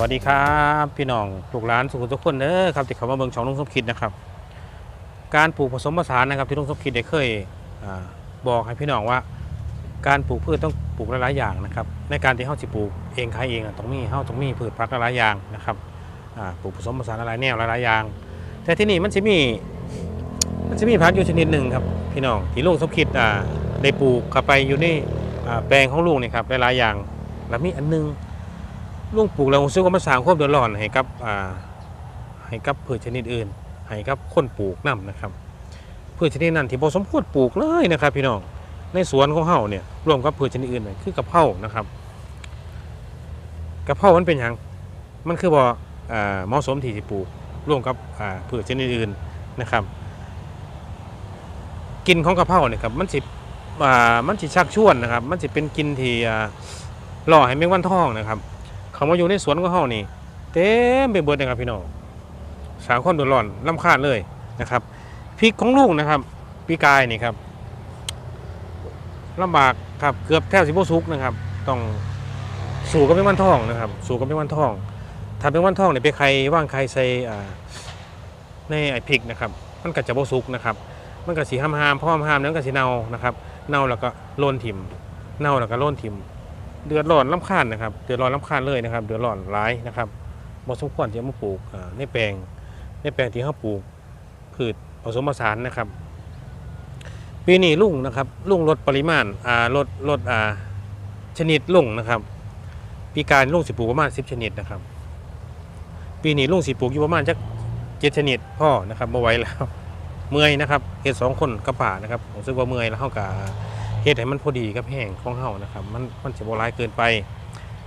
วัสดีครับพี่น้องลูกหลานสุขุมทุกคนเด้อครับที่เขามาเบิ่งช่องลุงสมคิดนะครับ การปลูกผสมผสานนะครับที่ลุงสมคิดได้เคยอบอกให้พี่น้องว่า การปลูกพืชต้องปลูกหลายๆอย่างนะครับ ในการที่เฮาสิปลูกเองขายเองต้องมีเฮาต้องมีพืชพักหลายๆอย่างนะครับปลูกผสมผสานหลายแนวหลายๆอย่าง แต่ที่นี่มันจะมีมันจะมีพักอยู่ชนิดหนึ่งครับพี่น้องที่ลุงสมคิดได้ปลูกเข้าไปอยู่ในแปลงของลุงนี่ครับหลายๆอย่างแล้วมีอันหนึง ลุงปลูกแล้วผมซื้อว่ามันสร้างความเดือดร้อนให้กับอ่าให้กับพืชชนิดอื่นให้กับคนปลูกนํนะครับพืชชนิดนั้นที่บ่สมควรปลูกเลยนะครับพี่น้องในสวนของเฮาเนี่ยรวมกับพืชชนิดอื่นคือกระเพรานะครับกระเพรามันเป็นหยังมันคือบ่อ่าเหมาะสมที่สิปลูกร่วมกับอ่าพืชชนิดอื่นนะครับ กินของกระเพราเนี่ยครับมันสิอ่ามันสิชักชวนนะครับ มันสิเป็นกินที่อ่าล่อให้แมงวันทองนะครับ เขามาอยู่ในสวนของเขานี่เต็มไปหมดนะครับพี่น้องสามคนโดนร้อนลำคาญเลยนะครับพริกของลุงนะครับปีกายนี่ครับลำบากครับเกือบแทบสิบสุกนะครับ ต้องสู่กับเป็นวันทองนะครับ สู่กับเป็นวันทองถ้าเป็นวันทองเนี่ยไปใครว่างใครใส่ในไอพริกนะครับ มันก็จะบ่สุกนะครับ มันก็สีห้ามหามๆพอห้ามๆนั้นก็สีเน่านะครับ เน่าแล้วก็โลนถิ่มเน่าแล้วก็โลนถิ่ม เดือดร้อนลำคาญนะครับ เดือดร้อนลำคาญเลยนะครับ เดือดร้อนร้ายนะครับบ่สมควรที่จะมาปลูกอ่าในแปลงในแปลงที่เขาปลูกพืชผสมผสานนะครับ ปีนี้ลุงนะครับลุงลดปริมาณอ่าลดลดอ่าชนิดลุงนะครับปีการลุงสิปลูกประมาณสิบชนิดนะครับ ปีนี้ลุงสิปลูกอยู่ประมาณจักเจ็ดชนิดพ่อนะครับมาไว้แล้ว เมื่อยนะครับเฮ็ดสองคนกับป่านะครับผมรู้สึกว่าเมื่อยแล้วเข้ากะ เฮ็ดให้มันพอดีกับแห้งของเฮานะครับ มันมันจะบ่ร้ายเกินไป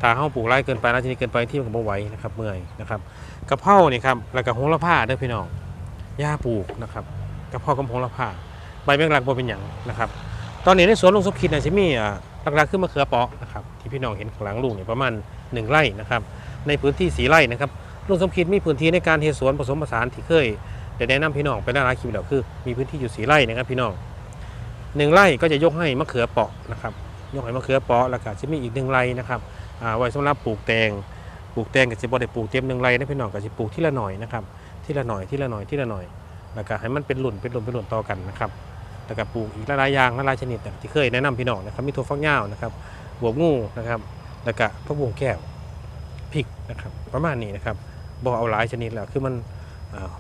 ถ้าเฮาปลูกร้ายเกินไปแล้วทีนี้เกินไปที่มันก็บ่ไหวนะครับเมื่อยนะครับกระเพรานี่ครับแล้วก็โหระพาเด้อพี่น้องหญ้าปลูกนะครับกระเพรากับโหระพาใบแมงลักบ่เป็นหยังนะครับ ตอนนี้ในสวนลุงสุขคิดน่ะสิมีอ่าหลักๆคือมะเขือเปาะนะครับที่พี่น้องเห็นข้างหลังลุงนี่ยประมาณ 1 ไร่นะครับในพื้นที่สีไร่นะครับลุงสมคิดมีพื้นที่ในการเฮ็ดสวนผสมผสานที่เคยได้แนะนำพี่น้องไปหลายคลิปแล้วคือ มีพื้นที่อยู่สีไร่นะครับพี่น้อง หนึ่งไร่ก็จะยกให้มะเขือเปราะนะครับยกให้มะเขือเปราะแล้วก็จะมีอีกหนึ่งไร่นะครับไว้สำหรับปลูกแตงปลูกแตงก็จะบ่ได้ปลูกเต็มหนึ่งไร่นะพี่น้องก็จะปลูกทีละหน่อยนะครับทีละหน่อยทีละหน่อยทีละหน่อยแล้วก็ให้มันเป็นหลุ่นเป็นหลุ่นเป็นหลุ่นต่อกันนะครับแล้วก็ปลูกอีกหลายอย่างหลายชนิดแบบที่เคยแนะนำพี่น้องนะครับมีถั่วฝักยาวนะครับบวบงูนะครับแล้วก็พะวงแก้วพริกนะครับประมาณนี้นะครับบ่เอาหลายชนิดแล้วคือมันอ่า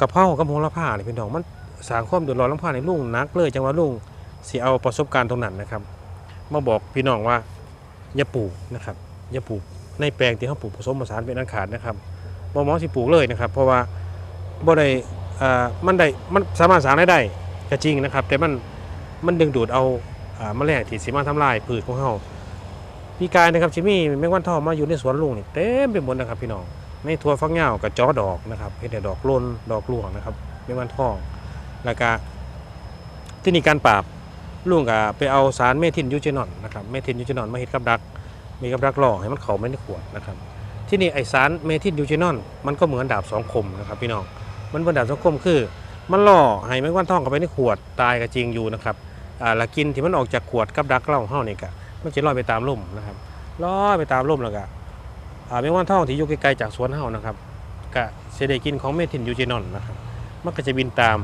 กะเพรากับโหระพาเนี่ยพี่น้องมัน สร้างความเดือดร้อนลำพาในลุงนักเลยจังว่าลุงสิเอาประสบการณ์ตรงนั้นนะครับมาบอกพี่น้องว่าอย่าปลูกนะครับอย่าปลูกในแปลงที่เขาปลูกผสมผสานเป็นอันขาดนะครับบ่เหมอสิปลูกเลยนะครับ เพราะว่าบ่ได้อ่ามันได้มันสามารถสร้างรายได้ก็จริงนะครับ แต่มันมันดึงดูดเอาแมลงที่สิมาทำลายพืชของเฮาพี่กายนะครับสิมี่แมงวันทองมาอยู่ในสวนลุงนี่เต็มไปหมดนะครับพี่น้องในทั่วฟักยากับจอดอกนะครับเฮ็ดให้ดอกล่นดอกร่วงนะครับแมงวันทอง แล้วก็ที่นี่การปราบลุงก็ไปเอาสารเมทินยูเจนอนนะครับเมทินยูเจนอนมาเฮ็ดกับดัก มีกับดักหล่อให้มันเขาไม่ในขวดนะครับ ที่นี่ไอสารเมทินยูเจนอนมันก็เหมือนดาบสองคมนะครับพี่น้องมันเป็นดาบสองคมคือ มันล่อให้แมงวันทองเข้าไปในขวดตายก็จริงอยู่นะครับอ่าและกินที่มันออกจากขวดกับดักเล่าขอเฮานี่ก็มันจะลอยไปตามลมนะครับลอยไปตามลมแล้วก็อ่าแมงวันทองที่อยู่ไกลๆจากสวนเฮานะครับก็จะได้กินของเมทินยูเจนอนนะครับมันก็จะบินตาม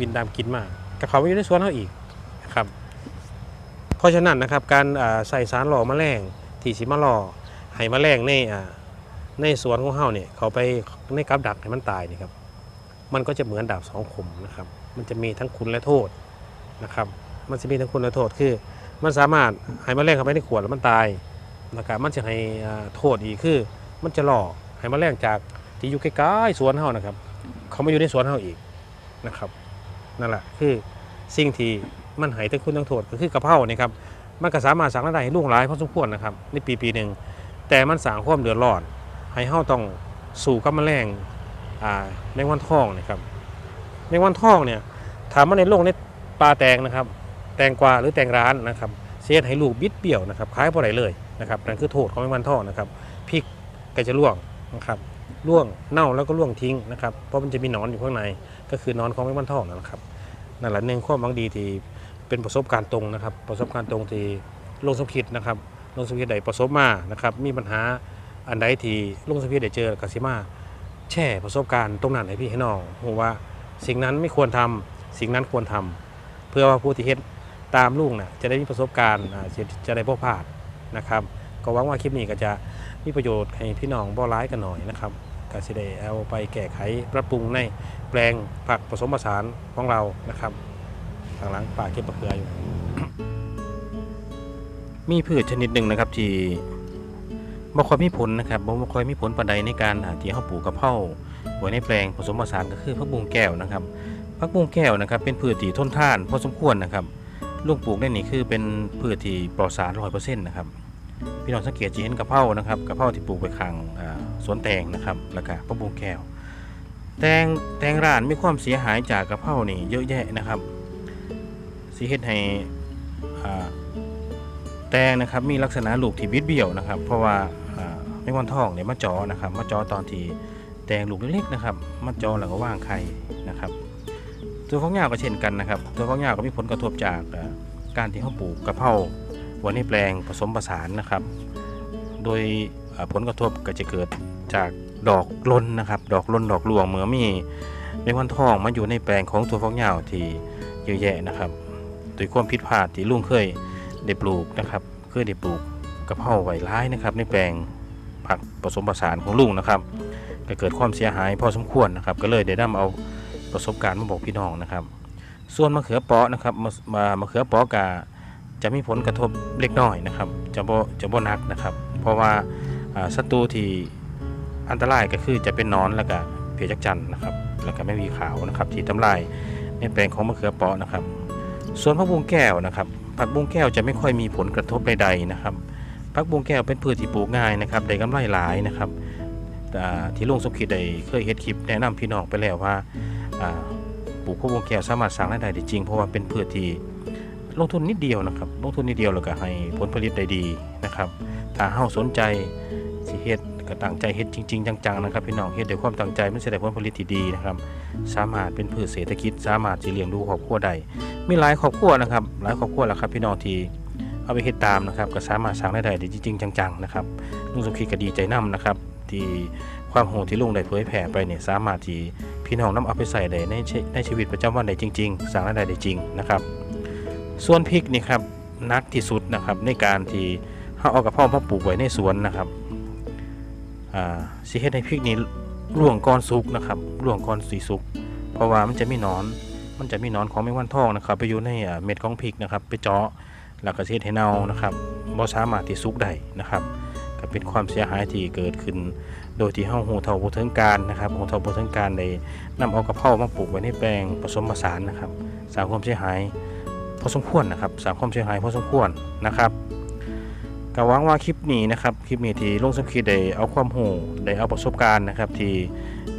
บินตามกินมาก็เขาไปอยู่ในสวนเฮาอีกนะครับเพราะฉะนั้นนะครับการใส่สารหล่อแมลงที่สิมาหล่อให้แมลงในในสวนของเฮาเนี่ยเขาไปในกับดักให้มันตายนี่ครับมันก็จะเหมือนดาบสองคมนะครับ มันจะมีทั้งคุณและโทษนะครับ มันจะมีทั้งคุณและโทษคือ มันสามารถให้แมลงเข้าไปในขวดแล้วมันตายนะครับ มันจะให้โทษอีกคือ มันจะหล่อให้แมลงจากที่อยู่ใกล้ๆสวนเฮานะครับ เขามาอยู่ในสวนเฮาอีกนะครับ นั่นแหละคือสิ่งที่มันหายทั้งคุณทั้งโทษก็คือกะเพรานี่ครับมันก็สามารถสั่งรายได้ให้ลูกหลายพอสมควรนะครับในปีปีหนึ่งแต่มันสร้างความเดือดร้อนให้เฮาต้องสู่กับแมลงอ่าแมงวันทองนี่ครับแมงวันทองเนี่ยถามว่าในโลกในปลาแตงนะครับ แตงกวาหรือแตงร้านนะครับเสียให้ลูกบิดเบี้ยวนะครับขายบ่ได้เลยนะครับนั่นคือโทษของแมงวันทองนะครับพริกก็จะร่วงนะครับร่วงเน่าแล้วก็ร่วงทิ้งนะครับเพราะมันจะมีหนอนอยู่ข้างในก็คือนอนของแมงวันทองนะครับ นั่นแหละหนึ่งความหวังดีที่เป็นประสบการณ์ตรงนะครับ ประสบการณ์ตรงที่ลงสมคิดนะครับลงสมคิดได้ประสบมานะครับมีปัญหาอันใดที่ลงสมคิดได้เจอก็สิมาแชร์ประสบการณ์ตรงนั้นให้พี่ให้น้องฮู้ว่าสิ่งนั้นไม่ควรทำสิ่งนั้นควรทำเพื่อว่าผู้ที่เฮ็ดตามลุงน่ะจะได้มีประสบการณ์จะจะได้บ่พลาดนะครับ ก็หวังว่าคลิปนี้ก็จะมีประโยชน์ให้พี่น้องบ่ร้ายกันหน่อยนะครับ ก็สิได้เอาไปแก้ไขปรับปรุงในแปลงผักผสมผสานของเรานะครับทางหลังป่าเก็บมะเขืออยู่ มีพืชชนิดหนึ่งนะครับที่บ่ค่อยมีผลนะครับบ่ค่อยมีผลปานใดในการที่เฮาปลูกกระเพราไว้ในแปลงผสมผสานก็คือผักบุ้งแก้วนะครับผักบุ้งแก้วนะครับ เป็นพืชที่ทนทานพอสมควรนะครับลุงปลูกได้นี่คือเป็นพืชที่ปลอดสาร100%นะครับ พี่น้องสังเกตจะเห็นกระเพรานะครับกระเพราที่ปลูกไปข้างสวนแตงนะครับแล้วก็ผักบุ้งแก้วแตงแตงร้านมีความเสียหายจากกระเพรานี่เยอะแยะนะครับสิเฮ็ดให้แตงนะครับมีลักษณะลูกที่บิดเบี้ยวนะครับ เพราะว่าไม่วันทองเนี่ยมาจอนะครับมาจอตอนที่แตงลูกเล็กๆนะครับมาจอแล้วก็ว่างไข่นะครับตัวของยาก็เช่นกันนะครับ ตัวของยาก็มีผลกระทบจากการที่เขาปลูกกระเพรา ว้ในแปลงผสมผสานนะครับ โดยผลกระทบก็จะเกิดจากดอกล้นนะครับ ดอกล้นดอกรวงเมื่อมีในวันทองมาอยู่ในแปลงของตัวฟอกเหยาที่เยอะแยะนะครับโดยความผิดพลาดที่ลุงเคยได้ปลูกนะครับเคยได้ปลูกกระเพราไว้ร้ายนะครับ ในแปลงผักผสมผสานของลุงนะครับก็เกิดความเสียหายพอสมควรนะครับ ก็เลยได้นำเอาประสบการณ์มาบอกพี่น้องนะครับ ส่วนมะเขือเปาะนะครับมะมามะเขือเปาะกา จะมีผลกระทบเล็กน้อยนะครับ จะบ่จะบ่นักนะครับ เพราะว่าศัตรูที่อันตรายก็คือจะเป็นนอนแล้วก็เพียจักจันทร์นะครับ แล้วก็ไม่มีขาวนะครับ ที่ทำลายในแปลงของมะเขือเปาะนะครับ ส่วนผักบุ้งแก้วนะครับ ผักบุ้งแก้วจะไม่ค่อยมีผลกระทบใดๆนะครับผักบุ้งแก้วเป็นพืชที่ปลูกง่ายนะครับได้กำไรหลายนะครับอ่ที่ลุงสมคิดได้เคยเฮ็ดคลิปแนะนำพี่น้องไปแล้วว่าอ่าปลูกผักบุ้งแก้วสามารถสร้างรายได้ได้จริง เพราะว่าเป็นพืชที่ ลงทุนนิดเดียวนะครับ ลงทุนนิดเดียวแล้วก็ให้ผลผลิตได้ดีนะครับ ถ้าเฮาสนใจสิเฮ็ดก็ตั้งใจเฮ็ดจริง ๆ จังๆนะครับพี่น้องเฮ็ดด้วยความตั้งใจมันสิได้ผลผลิตที่ดีนะครับ สามารถเป็นพืชเศรษฐกิจ สามารถสิเลี้ยงดูครอบครัวได้มีหลายครอบครัวนะครับ หลายครอบครัวแล้วครับพี่น้องที่เอาไปเฮ็ดตามนะครับ ก็สามารถสร้างรายได้ได้จริงๆจังๆนะครับลุงสมคิดก็ดีใจนํนะครับ ที่ความรู้ที่ลุงได้เผยแผ่ไปเนี่ยสามารถที่พี่น้องนํเอาไปใส่ได้ในในชีวิตประจำวันได้จริง ๆ สร้างรายได้ได้จริงนะครับ ส่วนพริกนี่ครับนักที่สุดนะครับในการที่เขาเอากระเพาะมาปลูกไว้ในสวนนะครับอ่าสิเฮ็ดให้พริกนี้ร่วงก่อนสุกนะครับร่วงก่อนสีสุก เพราะว่ามันจะมีนอน มันจะมีนอนของแมงวันทองนะครับ ไปอยู่ในเม็ดของพริกนะครับ ไปเจาะแล้วก็สิเฮ็ดให้เน่านะครับบ่สามารถที่สุกได้นะครับก็เป็นความเสียหายที่เกิดขึ้น โดยที่เฮาหูเท่าบ่ถึงการนะครับหูเท่าบ่ถึงการได้นำเอากระเพรามาปลูกไว้ในแปลงผสมผสานนะครับสร้างความเสียหาย พอสมควรนะครับสร้ามความเสียหายพอสมควรนะครับก็หวังว่าคลิปนี้นะครับคลิปนี้ที่ลงสมคิดได้เอาความรู้ได้เอาประสบการณ์นะครับที่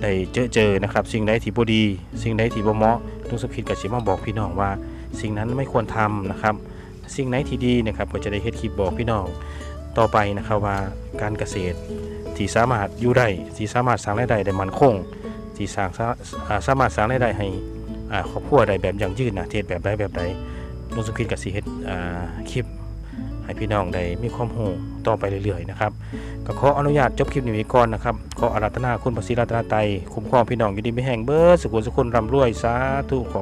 ได้เจอเจอนะครับ สิ่งใดที่บ่ดี สิ่งใดที่บ่เหมาะลงสมคิดก็สิมาบอกพี่น้องว่า สิ่งนั้นไม่ควรทำนะครับ สิ่งไหนที่ดีนะครับก็จะได้เฮ็ดคลิปบอกพี่น้องต่อไปนะครับว่าการเกษตรที่สามารถอยู่ได้ที่สามารถสร้างรายได้ได้มั่นคงที่สร้างสามารถสร้างรายได้ให้ครอบครัวได้แบบยั่งยืนนะเทศแบบใดแบบใด ลุงสุขิดกับสีเฮ็ดคลิปให้พี่น้องได้มีความหูต่อไปเรื่อยๆนะครับก็ขออนุญาตจบคลิปนี้ก่อนนะครับขออาราธนาคุณพระศรีรัตนตรัยคุ้มครองพี่น้องอยู่ดีไม่แห้งเบอร์สุขุนสุขคนร่ำรวยสาธุขอ